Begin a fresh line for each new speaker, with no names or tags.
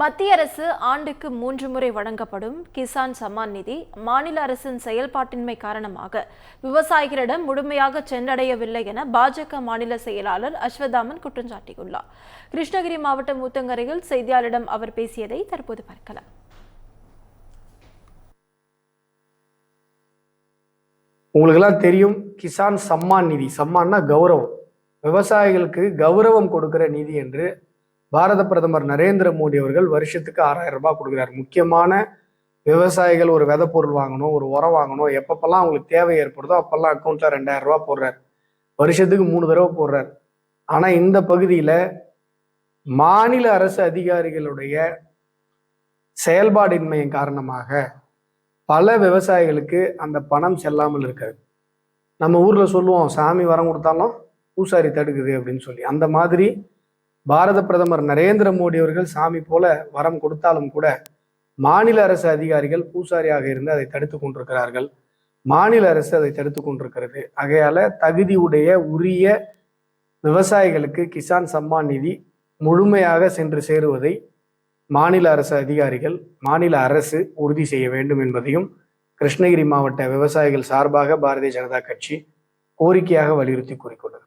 மத்திய அரசு ஆண்டுக்கு மூன்று முறை வழங்கப்படும் கிசான் சம்மான் நிதி மாநில அரசின் செயல்பாட்டின்மை காரணமாக விவசாயிகளிடம் முழுமையாக சென்றடையவில்லை என பாஜக மாநில செயலாளர் அஸ்வதாமன் குற்றம் சாட்டியுள்ளார். கிருஷ்ணகிரி மாவட்டம் ஊத்தங்கரையில் செய்தியாளரிடம் அவர் பேசியதை தற்போது பார்க்கலாம்.
உங்களுக்கெல்லாம் தெரியும் கிசான் சம்மான் நிதி. சம்மான்னா கௌரவம். விவசாயிகளுக்கு கௌரவம் கொடுக்கிற நிதி என்று பாரத பிரதமர் நரேந்திர மோடி அவர்கள் வருஷத்துக்கு ஆறாயிரம் ரூபாய் கொடுக்குறாரு. முக்கியமான விவசாயிகள் ஒரு விதை பொருள் வாங்கணும் ஒரு உரம் வாங்கணும். எப்பப்பெல்லாம் அவங்களுக்கு தேவை ஏற்படுதோ அப்பெல்லாம் அக்கௌண்ட்ல ரெண்டாயிரம் ரூபாய் போடுறாரு. வருஷத்துக்கு மூணு தடவை போடுறாரு. ஆனா இந்த பகுதியில மாநில அரசு அதிகாரிகளுடைய செயல்பாடின்மையின் காரணமாக பல விவசாயிகளுக்கு அந்த பணம் செல்லாமல் இருக்காது. நம்ம ஊர்ல சொல்லுவோம் சாமி வரம் கொடுத்தாலும் பூசாரி தடுக்குது அப்படின்னு சொல்லி. அந்த மாதிரி பாரத பிரதமர் நரேந்திர மோடி அவர்கள் சாமி போல வரம் கொடுத்தாலும் கூட மாநில அரசு அதிகாரிகள் பூசாரியாக இருந்து அதை தடுத்து கொண்டிருக்கிறார்கள். மாநில அரசு அதை தடுத்து கொண்டிருக்கிறது. ஆகையால தகுதியுடைய உரிய விவசாயிகளுக்கு கிசான் சம்மான் நிதி முழுமையாக சென்று சேருவதை மாநில அரசு அதிகாரிகள் மாநில அரசு உறுதி செய்ய வேண்டும் என்பதையும் கிருஷ்ணகிரி மாவட்ட விவசாயிகள் சார்பாக பாரதிய ஜனதா கட்சி கோரிக்கையாக வலியுறுத்தி கூறிக்கொண்டது